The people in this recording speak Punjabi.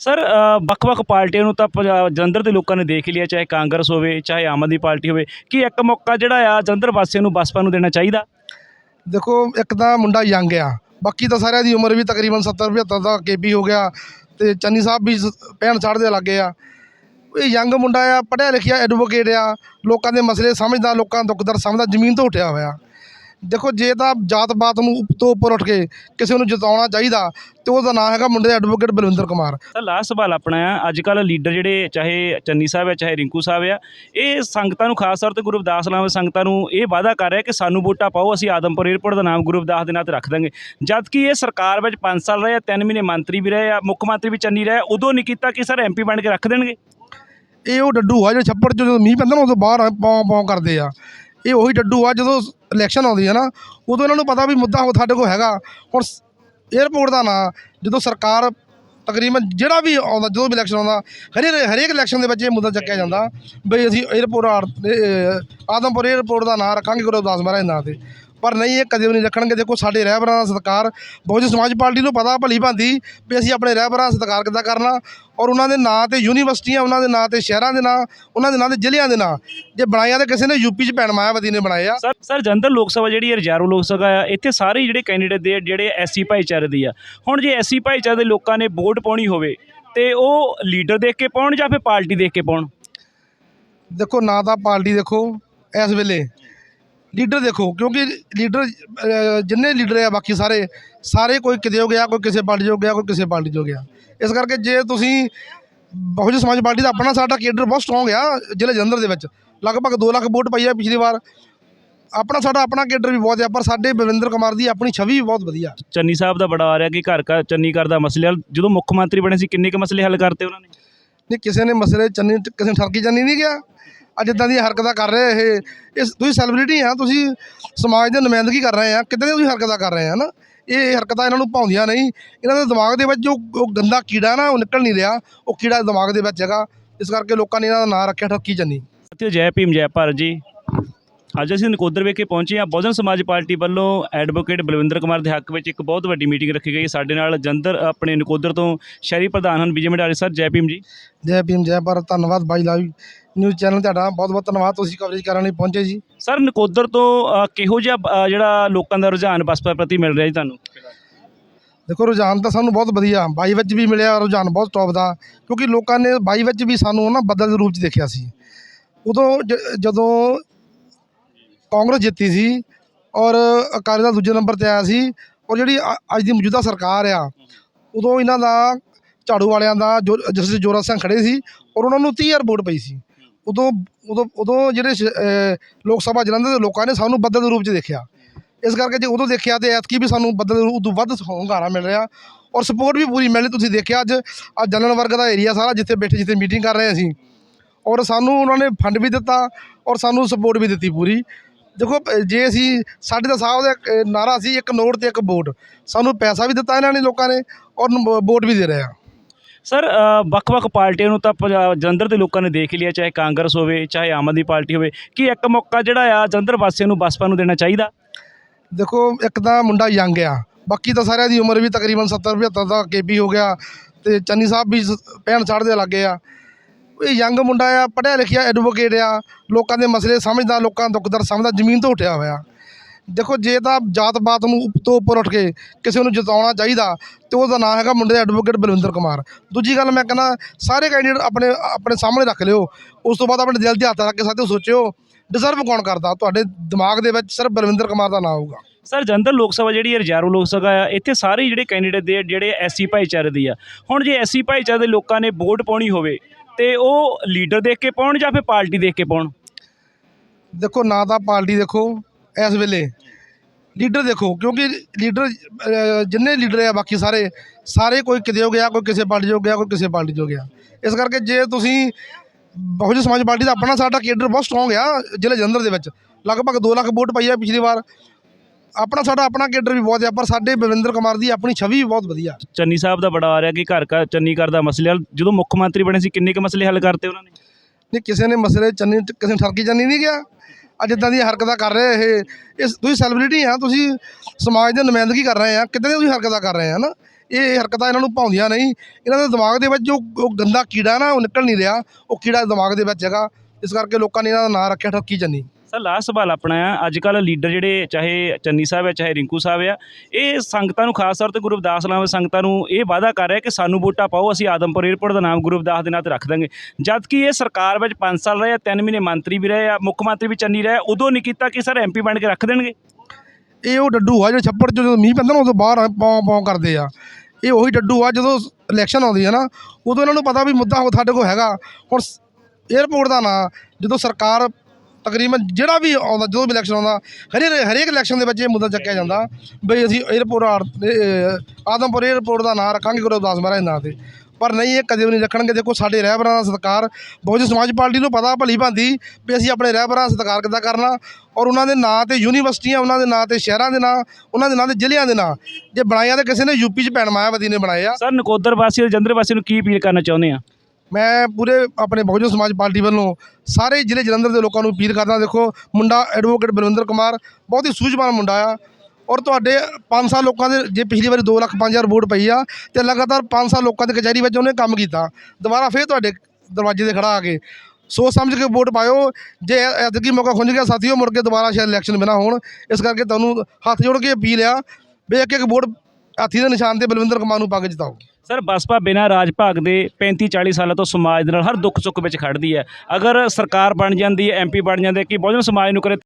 ਸਰ ਵੱਖ-ਵੱਖ ਪਾਰਟੀਆਂ ਨੂੰ ਤਾਂ ਪੰਜਾਬ- ਜਲੰਧਰ ਦੇ ਲੋਕਾਂ ਨੇ ਦੇਖ ਹੀ ਲਿਆ, ਚਾਹੇ ਕਾਂਗਰਸ ਹੋਵੇ, ਚਾਹੇ ਆਮ ਆਦਮੀ ਪਾਰਟੀ ਹੋਵੇ, ਕੀ ਇੱਕ ਮੌਕਾ ਜਿਹੜਾ ਆ ਜਲੰਧਰ ਵਾਸੀਆਂ ਨੂੰ ਬਸਪਾ ਨੂੰ ਦੇਣਾ ਚਾਹੀਦਾ? ਦੇਖੋ, ਇੱਕ ਤਾਂ ਮੁੰਡਾ ਯੰਗ ਆ, ਬਾਕੀ ਤਾਂ ਸਾਰਿਆਂ ਦੀ ਉਮਰ ਵੀ ਤਕਰੀਬਨ 70 75 ਦਾ ਕੇਬੀ ਹੋ ਗਿਆ ਤੇ ਚੰਨੀ ਸਾਹਿਬ ਵੀ 65 60 ਦੇ ਲੱਗੇ ਆ। ਇਹ ਯੰਗ ਮੁੰਡਾ ਆ, ਪੜ੍ਹਿਆ ਲਿਖਿਆ ਐਡਵੋਕੇਟ ਆ, ਲੋਕਾਂ ਦੇ ਮਸਲੇ ਸਮਝਦਾ, ਲੋਕਾਂ ਦਾ ਦੁੱਖ ਦਰਦ ਸਮਝਦਾ, ਜ਼ਮੀਨ ਤੋਂ ਉੱਠਿਆ ਹੋਇਆ। ਦੇਖੋ ਜੇ ਤਾਂ ਜਾਤ ਪਾਤ ਨੂੰ ਤੋਂ ਉੱਪਰ ਉੱਠ ਕੇ ਕਿਸੇ ਨੂੰ ਜਿਤਾਉਣਾ ਚਾਹੀਦਾ ਤੇ ਉਹਦਾ ਨਾਮ ਹੈਗਾ ਮੁੰਡੇ ਦਾ ਐਡਵੋਕੇਟ ਬਲਵਿੰਦਰ ਕੁਮਾਰ। ਤਾਂ ਲਾਸਟ ਸਵਾਲ ਆਪਣਾ ਆ ਅੱਜ ਕੱਲ ਲੀਡਰ ਜਿਹੜੇ ਚਾਹੇ ਚੰਨੀ ਸਾਹਿਬ ਹੈ ਚਾਹੇ ਰਿੰਕੂ ਸਾਹਿਬ ਆ ਇਹ ਸੰਗਤਾਂ ਨੂੰ ਖਾਸ ਤੌਰ ਤੇ ਗੁਰੂ ਰਵਿਦਾਸ ਨਾਮ ਸੰਗਤਾਂ ਨੂੰ ਇਹ ਵਾਅਦਾ ਕਰ ਰਿਹਾ ਕਿ ਸਾਨੂੰ ਵੋਟਾਂ ਪਾਓ ਅਸੀਂ ਆਦਮਪੁਰ ਏਅਰਪੋਰਟ ਦਾ ਨਾਮ ਗੁਰੂ ਰਵਿਦਾਸ ਦੇ ਨਾਂ ਤੇ ਰੱਖ ਦਾਂਗੇ। ਜਦ ਕਿ ਇਹ ਸਰਕਾਰ ਵਿੱਚ 5 ਸਾਲ ਰਹੇ ਆ 3 ਮਹੀਨੇ ਮੰਤਰੀ ਵੀ ਰਹੇ ਆ ਮੁੱਖ ਮੰਤਰੀ ਵੀ ਚੰਨੀ ਰਹੇ ਉਦੋਂ ਨਹੀਂ ਕੀਤਾ ਕਿ ਸਰ ਐਮਪੀ ਬਣ ਕੇ ਰੱਖ ਦੇਣਗੇ? ਇਹ ਉਹ ਡੱਡੂ ਆ ਜਿਹੜੇ ਛੱਪੜ 'ਚ ਜਦੋਂ ਮੀਂਹ ਪੈਂਦਾ ਨਾ ਉਦੋਂ ਬਾਹਰ ਪੌਂ ਪੌਂ ਕਰਦੇ ਆ। ਇਹ ਉਹੀ ਡੱਡੂ ਆ, ਜਦੋਂ ਇਲੈਕਸ਼ਨ ਆਉਂਦੀ ਹੈ ਨਾ, ਉਦੋਂ ਇਹਨਾਂ ਨੂੰ ਪਤਾ ਵੀ ਮੁੱਦਾ ਹੋ, ਸਾਡੇ ਕੋਲ ਹੈਗਾ। ਹੁਣ 에어ਪੋਰਟ ਦਾ ਨਾਂ, ਜਦੋਂ ਸਰਕਾਰ ਤਕਰੀਬਨ ਜਿਹੜਾ ਵੀ ਆਉਂਦਾ, ਜਦੋਂ ਵੀ ਇਲੈਕਸ਼ਨ ਆਉਂਦਾ ਹਰੇ ਹਰੇਕ ਇਲੈਕਸ਼ਨ ਦੇ ਵਿੱਚ ਇਹ ਮੁੱਦਾ ਚੱਕਿਆ ਜਾਂਦਾ। ਬਈ ਅਸੀਂ 에어ਪੋਰਟ ਆਦਮਪੁਰ 에어ਪੋਰਟ ਦਾ ਨਾਂ ਰੱਖਾਂਗੇ, ਗੁਰੂ ਦਾਸ ਮਹਾਰਾਜ ਨਾਂ ਤੇ। ਪਰ ਨਹੀਂ ਇਹ ਕਦੇ ਵੀ ਨਹੀਂ ਰੱਖਣਗੇ। ਦੇਖੋ ਸਾਡੇ ਰਹਿਬਰਾਂ ਦਾ ਸਤਿਕਾਰ ਬਹੁਜਨ ਸਮਾਜ ਪਾਰਟੀ ਨੂੰ ਪਤਾ ਭਲੀ ਭਾਂਦੀ ਵੀ ਅਸੀਂ ਆਪਣੇ ਰਹਿਬਰਾਂ ਦਾ ਸਤਿਕਾਰ ਕਿੱਦਾਂ ਕਰਨਾ। ਔਰ ਉਹਨਾਂ ਦੇ ਨਾਂ ਤੇ ਯੂਨੀਵਰਸਿਟੀਆਂ ਉਹਨਾਂ ਦੇ ਨਾਂ ਤੇ ਸ਼ਹਿਰਾਂ ਦੇ ਨਾਂ ਉਹਨਾਂ ਦੇ ਨਾਂ ਤੇ ਜ਼ਿਲ੍ਹਿਆਂ ਦੇ ਨਾਂ ਜੇ ਬਣਾਇਆ ਤਾਂ ਕਿਸੇ ਨੇ ਯੂਪੀ 'ਚ ਭੈਣ ਮਾਇਆਵਤੀ ਨੇ ਬਣਾਏ ਆ। ਸਰ ਸਰ ਜਲੰਧਰ ਲੋਕ ਸਭਾ ਜਿਹੜੀ ਰਿਜ਼ਰਵ ਲੋਕ ਸਭਾ ਆ ਇੱਥੇ ਸਾਰੇ ਜਿਹੜੇ ਕੈਂਡੀਡੇਟ ਦੇ ਜਿਹੜੇ ਐਸਸੀ ਭਾਈਚਾਰੇ ਦੀ ਆ। ਹੁਣ ਜੇ ਐਸਸੀ ਭਾਈਚਾਰੇ ਦੇ ਲੋਕਾਂ ਨੇ ਵੋਟ ਪਾਉਣੀ ਹੋਵੇ ਤੇ ਉਹ ਲੀਡਰ ਦੇਖ ਕੇ ਪਾਉਣ ਜਾਂ ਫਿਰ ਪਾਰਟੀ ਦੇਖ ਕੇ ਪਾਉਣ? ਦੇਖੋ ਨਾ ਤਾਂ ਪਾਰਟੀ ਦੇਖੋ ਇਸ ਵੇਲੇ। ਲੀਡਰ ਦੇਖੋ ਕਿਉਂਕਿ ਲੀਡਰ ਜਿੰਨੇ ਲੀਡਰ ਆ ਬਾਕੀ ਸਾਰੇ ਸਾਰੇ ਕੋਈ ਕਿਤੇ ਹੋ ਗਿਆ ਕੋਈ ਕਿਸੇ ਪਾਰਟੀ 'ਚ ਹੋ ਗਿਆ ਕੋਈ ਕਿਸੇ ਪਾਰਟੀ 'ਚ ਹੋ ਗਿਆ। ਇਸ ਕਰਕੇ ਜੇ ਤੁਸੀਂ ਬਹੁਜਨ ਸਮਾਜ ਪਾਰਟੀ ਦਾ ਆਪਣਾ ਸਾਡਾ ਕੇਡਰ ਬਹੁਤ ਸਟਰੋਂਗ ਆ ਜ਼ਿਲ੍ਹੇ ਜਲੰਧਰ ਦੇ ਵਿੱਚ। ਲਗਭਗ 2 ਲੱਖ ਵੋਟ ਪਈ ਆ ਪਿਛਲੀ ਵਾਰ। ਆਪਣਾ ਸਾਡਾ ਆਪਣਾ ਕੇਡਰ ਵੀ ਬਹੁਤ ਆ ਪਰ ਸਾਡੇ ਬਲਵਿੰਦਰ ਕੁਮਾਰ ਦੀ ਆਪਣੀ ਛਵੀ ਵੀ ਬਹੁਤ ਵਧੀਆ। ਚੰਨੀ ਸਾਹਿਬ ਦਾ ਬੜਾ ਆ ਰਿਹਾ ਕਿ ਘਰ ਘਰ ਚੰਨੀ ਕਰਦਾ ਮਸਲੇ ਹੱਲ ਜਦੋਂ ਮੁੱਖ ਮੰਤਰੀ ਬਣੇ ਸੀ ਕਿੰਨੇ ਕੁ ਮਸਲੇ ਹੱਲ ਕਰਤੇ ਉਹਨਾਂ ਨੇ? ਨਹੀਂ ਕਿਸੇ ਨੇ ਮਸਲੇ ਚੰਨੀ ਕਿਸੇ ਨੇ ਠਰਕੀ ਚੰਨੀ ਨਹੀਂ ਗਿਆ। ਅੱਜ ਇਦਾਂ ਦੀਆਂ ਹਰਕਤਾਂ ਕਰ ਰਹੇ ਇਹ ਇਸ ਤੁਸੀਂ ਸੈਲੀਬ੍ਰਿਟੀ ਆ, ਤੁਸੀਂ ਸਮਾਜ ਦੀ ਨੁਮਾਇੰਦਗੀ ਕਰ ਰਹੇ ਆ, ਕਿੱਦਾਂ ਦੀਆਂ ਤੁਸੀਂ ਹਰਕਤਾਂ ਕਰ ਰਹੇ ਆ ਨਾ ਇਹ ਹਰਕਤਾਂ ਇਹਨਾਂ ਨੂੰ ਭਾਉਂਦੀਆਂ ਨਹੀਂ। ਇਹਨਾਂ ਦੇ ਦਿਮਾਗ ਦੇ ਵਿੱਚ ਜੋ ਉਹ ਗੰਦਾ ਕੀੜਾ ਨਾ, ਉਹ ਨਿਕਲ ਨਹੀਂ ਰਿਹਾ। ਉਹ ਕੀੜਾ ਦਿਮਾਗ ਦੇ ਵਿੱਚ ਹੈਗਾ। ਇਸ ਕਰਕੇ ਲੋਕਾਂ ਨੇ ਇਹਨਾਂ ਦਾ ਨਾਂ ਰੱਖਿਆ ਠਰਕੀ ਚੰਨੀ ਸਾਥੀਓ ਜੈ ਭੀਮ, ਜੈ ਭਾਰਤ ਜੀ। ਅੱਜ ਅਸੀਂ ਨਕੋਦਰ ਵਿਖੇ ਪਹੁੰਚੇ ਹਾਂ। ਬਹੁਜਨ ਸਮਾਜ ਪਾਰਟੀ ਵੱਲੋਂ ਐਡਵੋਕੇਟ ਬਲਵਿੰਦਰ ਕੁਮਾਰ ਦੇ ਹੱਕ ਵਿੱਚ ਇੱਕ ਬਹੁਤ ਵੱਡੀ ਮੀਟਿੰਗ ਰੱਖੀ ਗਈ। ਸਾਡੇ ਨਾਲ ਜੰਦਰ ਆਪਣੇ ਨਕੋਦਰ ਤੋਂ ਸ਼ਹਿਰੀ ਪ੍ਰਧਾਨ ਹਨ ਵਿਜੇ ਮੰਡਾਰੀ ਸਰ ਜੈ ਭੀਮ ਜੀ। ਜੈ ਭੀਮ ਜੈ ਭਾਰਤ ਧੰਨਵਾਦ ਬਾਈ ਲਾਈਵ ਨਿਊਜ਼ ਚੈਨਲ ਤੁਹਾਡਾ ਬਹੁਤ ਬਹੁਤ ਧੰਨਵਾਦ। ਤੁਸੀਂ ਕਵਰੇਜ ਕਰਨ ਲਈ ਪਹੁੰਚੇ ਜੀ। ਸਰ ਨਕੋਦਰ ਤੋਂ ਕਿਹੋ ਜਿਹਾ ਜਿਹੜਾ ਲੋਕਾਂ ਦਾ ਰੁਝਾਨ ਬਸਪਾ ਪ੍ਰਤੀ ਮਿਲ ਰਿਹਾ ਜੀ ਤੁਹਾਨੂੰ? ਦੇਖੋ ਰੁਝਾਨ ਤਾਂ ਸਾਨੂੰ ਬਹੁਤ ਵਧੀਆ ਬਾਈ ਵਿੱਚ ਵੀ ਮਿਲਿਆ ਰੁਝਾਨ ਬਹੁਤ ਟੌਪ ਦਾ ਕਿਉਂਕਿ ਲੋਕਾਂ ਨੇ ਬਾਈ ਵਿੱਚ ਵੀ ਸਾਨੂੰ ਨਾ ਬਦਲ ਦੇ ਰੂਪ 'ਚ ਦੇਖਿਆ ਸੀ। ਉਦੋਂ ਜਦੋਂ ਕਾਂਗਰਸ ਜਿੱਤੀ ਸੀ ਔਰ ਅਕਾਲੀ ਦਲ ਦੂਜੇ ਨੰਬਰ ਤੇ ਆਇਆ ਸੀ ਔਰ ਜਿਹੜੀ ਅ- ਅੱਜ ਦੀ ਮੌਜੂਦਾ ਸਰਕਾਰ ਆ, ਉਦੋਂ ਇਹਨਾਂ ਦਾ ਝਾੜੂ ਵਾਲਿਆਂ ਦਾ ਜੋ, ਜਸਟਿਸ ਜੋਰਾ ਸਿੰਘ ਖੜੇ ਸੀ ਔਰ ਉਹਨਾਂ ਨੂੰ 30000 ਵੋਟ ਪਈ ਸੀ। ਉਦੋਂ ਉਦੋਂ ਉਦੋਂ ਜਿਹੜੇ ਸ਼- ਅਹ, ਲੋਕ ਸਭਾ ਜਲੰਧਰ ਦੇ ਲੋਕਾਂ ਨੇ ਸਾਨੂੰ ਬਦਲ ਦੇ ਰੂਪ 'ਚ ਦੇਖਿਆ। ਇਸ ਕਰਕੇ ਜੇ ਉਦੋਂ ਦੇਖਿਆ ਤੇ ਐਤਕੀ ਵੀ ਸਾਨੂੰ ਬੱਦਲ ਦੇ ਰੂਪ ਤੋਂ ਵੱਧ ਹੁੰਗਾਰਾ ਮਿਲ ਰਿਹਾ ਔਰ ਸਪੋਰਟ ਵੀ ਪੂਰੀ ਮਿਲ ਰਹੀ ਤੁਸੀਂ ਦੇਖਿਆ ਅੱਜ ਅੱਜ ਜਨਰਲ ਵਰਗ ਦਾ ਏਰੀਆ ਸਾਰਾ ਜਿੱਥੇ ਬੈਠੇ, ਜਿੱਥੇ ਮੀਟਿੰਗ ਕਰ ਰਹੇ ਅਸੀਂ ਔਰ ਸਾਨੂੰ ਉਹਨਾਂ ਨੇ ਫੰਡ ਵੀ ਦਿੱਤਾ ਔਰ ਸਾਨੂੰ ਸਪੋਰਟ ਵੀ ਦਿੱਤੀ ਪੂਰੀ। ਦੇਖੋ ਜੇ ਅਸੀਂ ਸਾਡੇ ਤਾਂ ਸਾਹਿਬ ਦਾ ਨਾਰਾ ਸੀ ਇੱਕ ਨੋਟ ਤੇ ਇੱਕ ਵੋਟ। ਸਾਨੂੰ ਪੈਸਾ ਵੀ ਦਿੱਤਾ ਇਹਨਾਂ ਨੇ ਲੋਕਾਂ ਨੇ ਔਰ ਵੋਟ ਵੀ ਦੇ ਰਹੇ ਆ। ਸਰ ਵੱਖ-ਵੱਖ ਪਾਰਟੀਆਂ ਨੂੰ ਤਾਂ ਜਲੰਧਰ ਦੇ ਲੋਕਾਂ ਨੇ ਦੇਖ ਲਿਆ ਚਾਹੇ ਕਾਂਗਰਸ ਹੋਵੇ ਚਾਹੇ ਆਮ ਆਦਮੀ ਪਾਰਟੀ ਹੋਵੇ। ਕੀ ਇੱਕ ਮੌਕਾ ਜਿਹੜਾ ਆ ਜਲੰਧਰ ਵਾਸੀਆਂ ਨੂੰ ਬਸਪਾ ਨੂੰ ਦੇਣਾ ਚਾਹੀਦਾ? ਦੇਖੋ ਇੱਕ ਤਾਂ ਮੁੰਡਾ ਯੰਗ ਆ। ਬਾਕੀ ਤਾਂ ਸਾਰਿਆਂ ਦੀ ਉਮਰ ਵੀ ਤਕਰੀਬਨ 70 75 ਦਾ ਕੇਬੀ ਹੋ ਗਿਆ ਤੇ ਚੰਨੀ ਸਾਹਿਬ ਵੀ 65 60 ਦੇ ਲੱਗੇ ਆ। ਇਹ ਯੰਗ ਮੁੰਡਾ ਆ, ਪੜ੍ਹਿਆ ਲਿਖਿਆ ਐਡਵੋਕੇਟ ਆ, ਲੋਕਾਂ ਦੇ ਮਸਲੇ ਸਮਝਦਾ, ਲੋਕਾਂ ਦਾ ਦੁੱਖ ਦਰਦ ਸਮਝਦਾ, ਜ਼ਮੀਨ ਤੋਂ ਉੱਠਿਆ ਹੋਇਆ। ਦੇਖੋ, ਜੇ ਤਾਂ ਜਾਤ ਪਾਤ ਨੂੰ ਉੱਪ ਤੋਂ ਉੱਪਰ ਉੱਠ ਕੇ ਕਿਸੇ ਨੂੰ ਜਿਤਾਉਣਾ ਚਾਹੀਦਾ, ਤੇ ਉਹਦਾ ਨਾਂ ਹੈਗਾ ਮੁੰਡੇ ਦਾ ਐਡਵੋਕੇਟ ਬਲਵਿੰਦਰ ਕੁਮਾਰ। ਦੂਜੀ ਗੱਲ ਮੈਂ ਕਹਿੰਦਾ, ਸਾਰੇ ਕੈਂਡੀਡੇਟ ਆਪਣੇ ਆਪਣੇ ਸਾਹਮਣੇ ਰੱਖ ਲਿਓ। ਉਸ ਤੋਂ ਬਾਅਦ ਆਪਣੇ ਦਿਲ ਦੇ ਹੱਥ ਰੱਖ ਕੇ ਸਾਥੀਓ ਸੋਚਿਓ ਡਿਜ਼ਰਵ ਕੌਣ ਕਰਦਾ? ਤੁਹਾਡੇ ਦਿਮਾਗ ਦੇ ਵਿੱਚ ਸਿਰਫ ਬਲਵਿੰਦਰ ਕੁਮਾਰ ਦਾ ਨਾਂ ਆਊਗਾ ਸਰ, ਜਲੰਧਰ ਲੋਕ ਸਭਾ ਜਿਹੜੀ ਰਿਜ਼ਰਵ ਲੋਕ ਸਭਾ ਆ, ਇੱਥੇ ਸਾਰੇ ਜਿਹੜੇ ਕੈਂਡੀਡੇਟ ਦੇ, ਜਿਹੜੇ ਐਸਸੀ ਭਾਈਚਾਰੇ ਦੇ ਆ। ਹੁਣ ਜੇ ਐਸਸੀ ਭਾਈਚਾਰੇ ਦੇ ਲੋਕਾਂ ਨੇ ਵੋਟ ਪਾਉਣੀ ਹੋਵੇ ਤੇ ਉਹ ਲੀਡਰ ਦੇਖ ਕੇ ਪਾਉਣ ਜਾਂ ਫਿਰ ਪਾਰਟੀ ਦੇਖ ਕੇ ਪਾਉਣ? ਦੇਖੋ ਨਾ ਤਾਂ ਪਾਰਟੀ ਦੇਖੋ ਇਸ ਵੇਲੇ। ਲੀਡਰ ਦੇਖੋ ਕਿਉਂਕਿ ਲੀਡਰ ਅਹ, ਜਿੰਨੇ ਲੀਡਰ ਆ ਬਾਕੀ ਸਾਰੇ ਸਾਰੇ ਕੋਈ ਕਿਤੇ ਹੋ ਗਿਆ ਕੋਈ ਕਿਸੇ ਪਾਰਟੀ 'ਚ ਹੋ ਗਿਆ ਕੋਈ ਕਿਸੇ ਪਾਰਟੀ 'ਚ ਹੋ ਗਿਆ। ਇਸ ਕਰਕੇ ਜੇ ਤੁਸੀਂ ਬਹੁਜਨ ਸਮਾਜ ਪਾਰਟੀ ਦਾ ਆਪਣਾ ਸਾਡਾ ਕੇਡਰ ਬਹੁਤ ਸਟਰੋਂਗ ਆ ਜ਼ਿਲ੍ਹੇ ਜਲੰਧਰ ਦੇ ਵਿੱਚ। ਲਗਭਗ 2 ਲੱਖ ਵੋਟ ਪਈ ਆ ਪਿਛਲੀ ਵਾਰ। ਆਪਣਾ ਸਾਡਾ ਆਪਣਾ ਕੇਡਰ ਵੀ ਬਹੁਤ ਆ ਪਰ ਸਾਡੇ ਬਲਵਿੰਦਰ ਕੁਮਾਰ ਦੀ ਆਪਣੀ ਛਵੀ ਵੀ ਬਹੁਤ ਵਧੀਆ। ਚੰਨੀ ਸਾਹਿਬ ਦਾ ਬੜਾ ਆ ਰਿਹਾ ਕਿ ਘਰ ਘਰ ਚੰਨੀ ਕਰਦਾ ਮਸਲੇ ਹੱਲ ਜਦੋਂ ਮੁੱਖ ਮੰਤਰੀ ਬਣੇ ਸੀ ਕਿੰਨੇ ਕੁ ਮਸਲੇ ਹੱਲ ਕਰਤੇ ਉਹਨਾਂ ਨੇ? ਨਹੀਂ ਕਿਸੇ ਨੇ ਮਸਲੇ ਚੰਨੀ ਕਿਸੇ ਨੇ ਠਰਕੀ ਚੰਨੀ ਨਹੀਂ ਗਿਆ। ਅੱਜ ਇਦਾਂ ਦੀਆਂ ਹਰਕਤਾਂ ਕਰ ਰਹੇ ਇਹ ਇਸ ਤੁਸੀਂ ਸੈਲੀਬ੍ਰਿਟੀ ਆ ਤੁਸੀਂ ਸਮਾਜ ਦੀ ਨੁਮਾਇੰਦਗੀ ਕਰ ਰਹੇ ਆ ਕਿੱਦਾਂ ਦੀਆਂ ਤੁਸੀਂ ਹਰਕਤਾਂ ਕਰ ਰਹੇ ਆ ਨਾ? ਇਹ ਹਰਕਤਾਂ ਇਹਨਾਂ ਨੂੰ ਭਾਉਂਦੀਆਂ ਨਹੀਂ। ਇਹਨਾਂ ਦੇ ਦਿਮਾਗ ਦੇ ਵਿੱਚ ਜੋ ਉਹ ਗੰਦਾ ਕੀੜਾ ਨਾ ਉਹ ਨਿਕਲ ਨਹੀਂ ਰਿਹਾ। ਉਹ ਕੀੜਾ ਦਿਮਾਗ ਦੇ ਵਿੱਚ ਹੈਗਾ। ਇਸ ਕਰਕੇ ਲੋਕਾਂ ਨੇ ਇਹਨਾਂ ਦਾ ਨਾਂ ਰੱਖਿਆ ਠੱਕੀ ਚੰਨੀ। ਸਰ ਲਾਸਟ ਸਵਾਲ ਆਪਣਾ ਆ ਅੱਜ ਕੱਲ ਲੀਡਰ ਜਿਹੜੇ, ਚਾਹੇ ਚੰਨੀ ਸਾਹਿਬ ਆ ਚਾਹੇ ਰਿੰਕੂ ਸਾਹਿਬ ਆ ਇਹ ਸੰਗਤਾਂ ਨੂੰ ਖਾਸ ਤੌਰ ਤੇ ਗੁਰੂ ਰਵਿਦਾਸ ਨਾਮ ਸੰਗਤਾਂ ਨੂੰ ਇਹ ਵਾਅਦਾ ਕਰ ਰਿਹਾ ਕਿ ਸਾਨੂੰ ਵੋਟਾਂ ਪਾਓ, ਅਸੀਂ ਆਦਮਪੁਰ ਏਅਰਪੋਰਟ ਦਾ ਨਾਮ ਗੁਰੂ ਰਵਿਦਾਸ ਦੇ ਨਾਂ ਤੇ ਰੱਖ ਦਾਂਗੇ। ਜਦ ਕਿ ਇਹ ਸਰਕਾਰ ਵਿੱਚ 5 ਸਾਲ ਰਹੇ ਆ 3 ਮਹੀਨੇ ਮੰਤਰੀ ਵੀ ਰਹੇ ਆ, ਮੁੱਖ ਮੰਤਰੀ ਵੀ ਚੰਨੀ ਰਹੇ ਉਦੋਂ ਨਹੀਂ ਕੀਤਾ ਕਿ ਸਰ ਐਮਪੀ ਬਣ ਕੇ ਰੱਖ ਦੇਣਗੇ? ਇਹ ਉਹ ਡੱਡੂ ਆ ਜਿਹੜੇ ਛੱਪੜ 'ਚ ਜਦੋਂ ਮੀਂਹ ਪੈਂਦਾ ਨਾ, ਉਦੋਂ ਬਾਹਰ ਪੌਂ ਪੌਂ ਕਰਦੇ ਆ। ਇਹ ਉਹੀ ਡੱਡੂ ਆ ਜਦੋਂ ਇਲੈਕਸ਼ਨ ਆਉਂਦੀ ਹੈ ਨਾ, ਉਦੋਂ ਇਹਨਾਂ ਨੂੰ ਪਤਾ ਵੀ ਮੁੱਦਾ ਸਾਡੇ ਕੋਲ ਹੈਗਾ। ਹੁਣ 에ਅਰਪੋਰਟ ਦਾ ਨਾਂ, ਜਦੋਂ ਸਰਕਾਰ ਤਕਰੀਬਨ ਜਿਹੜਾ ਵੀ ਆਉਂਦਾ, ਜਦੋਂ ਵੀ ਇਲੈਕਸ਼ਨ ਆਉਂਦਾ, ਹਰੇਕ ਹਰੇਕ ਇਲੈਕਸ਼ਨ ਦੇ ਵਿੱਚ ਇਹ ਮੁੱਦਾ ਚੱਕਿਆ ਜਾਂਦਾ ਬਈ ਅਸੀਂ 에ਅਰਪੋਰਟ ਆਦਮਪੁਰ 에ਅਰਪੋਰਟ ਦਾ ਨਾਂ ਰੱਖਾਂਗੇ, ਗੁਰੂ ਰਵਿਦਾਸ ਮਹਾਰਾਜ ਦੇ ਨਾਂ ਤੇ। ਪਰ ਨਹੀਂ, ਇਹ ਕਦੇ ਵੀ ਨਹੀਂ ਰੱਖਣਗੇ। ਦੇਖੋ, ਸਾਡੇ ਰਹਿਬਰਾਂ ਦਾ ਸਤਿਕਾਰ, ਬਹੁਜਨ ਸਮਾਜ ਪਾਰਟੀ ਨੂੰ ਪਤਾ, ਭਲੀ ਭਾਂਦੀ ਵੀ ਅਸੀਂ ਆਪਣੇ ਰਹਿਬਰਾਂ ਦਾ ਸਤਿਕਾਰ ਕਿੱਦਾਂ ਕਰਨਾ। ਔਰ ਉਹਨਾਂ ਦੇ ਨਾਂ ਤੇ ਯੂਨੀਵਰਸਿਟੀਆਂ, ਉਹਨਾਂ ਦੇ ਨਾਂ ਤੇ ਸ਼ਹਿਰਾਂ ਦੇ ਨਾਂ, ਉਹਨਾਂ ਦੇ ਨਾਂ ਤੇ ਜ਼ਿਲ੍ਹਿਆਂ ਦੇ ਨਾਂ, ਜੇ ਬਣਾਇਆ ਤਾਂ ਕਿਸੇ ਨੇ ਯੂਪੀ 'ਚ ਭੈਣ ਮਾਇਆਵਤੀ ਨੇ ਬਣਾਏ ਆ। ਸਰ, ਨਕੋਦਰ ਵਾਸੀ ਤੇ ਜੰਦਰ ਵਾਸੀ ਨੂੰ ਕੀ ਅਪੀਲ ਕਰਨਾ ਚਾਹੁੰਦੇ ਆ? ਮੈਂ ਪੂਰੇ ਆਪਣੇ ਬਹੁਜਨ ਸਮਾਜ ਪਾਰਟੀ ਵੱਲੋਂ ਸਾਰੇ ਜ਼ਿਲ੍ਹੇ ਜਲੰਧਰ ਦੇ ਲੋਕਾਂ ਨੂੰ ਅਪੀਲ ਕਰਦਾ ਦੇਖੋ, ਮੁੰਡਾ ਐਡਵੋਕੇਟ ਬਲਵਿੰਦਰ ਕੁਮਾਰ, ਬਹੁਤ ਹੀ ਸੂਝਵਾਨ ਮੁੰਡਾ ਆ ਔਰ ਤੁਹਾਡੇ 5 ਸਾਲ ਲੋਕਾਂ ਦੇ, ਜੇ ਪਿਛਲੀ ਵਾਰੀ 2 ਲੱਖ 5000 ਵੋਟ ਪਈ ਆ ਤੇ ਲਗਾਤਾਰ 5 ਸਾਲ ਲੋਕਾਂ ਦੇ ਕਚਹਿਰੀ ਵਿੱਚ ਉਹਨੇ ਕੰਮ ਕੀਤਾ, ਦੁਬਾਰਾ ਫੇਰ ਤੁਹਾਡੇ ਦਰਵਾਜ਼ੇ ਤੇ ਖੜਾ ਆ ਕੇ। ਸੋਚ ਸਮਝ ਕੇ ਵੋਟ ਪਾਇਓ, ਜੇ ਐਤਕੀ ਮੌਕਾ ਖੁੰਝ ਗਿਆ ਸਾਥੀਓ, ਮੁੜ ਕੇ ਦੁਬਾਰਾ ਸ਼ਾਇਦ ਇਲੈਕਸ਼ਨ ਬਿਨਾ ਹੋਣ, ਇਸ ਕਰਕੇ ਤੁਹਾਨੂੰ ਹੱਥ ਜੋੜ ਕੇ ਅਪੀਲ ਆ, ਵੀ ਇੱਕ ਇੱਕ ਵੋਟ ਹਾਥੀ ਦੇ ਨਿਸ਼ਾਨ ਤੇ ਬਲਵਿੰਦਰ ਕੁਮਾਰ ਨੂੰ ਪਾ ਕੇ ਜਿਤਾਓ। ਸਰ, ਬਸਪਾ ਬਿਨਾਂ ਰਾਜ ਭਾਗ ਦੇ 35 40 ਸਾਲਾਂ ਤੋਂ ਸਮਾਜ ਦੇ ਨਾਲ ਹਰ ਦੁੱਖ ਸੁੱਖ ਵਿੱਚ ਖੜਦੀ ਹੈ। ਅਗਰ ਸਰਕਾਰ ਬਣ ਜਾਂਦੀ ਹੈ ਐਮਪੀ ਬਣ ਜਾਂਦੇ, ਕਿ ਬਹੁਜਨ ਸਮਾਜ ਨੂੰ ਕਰੇ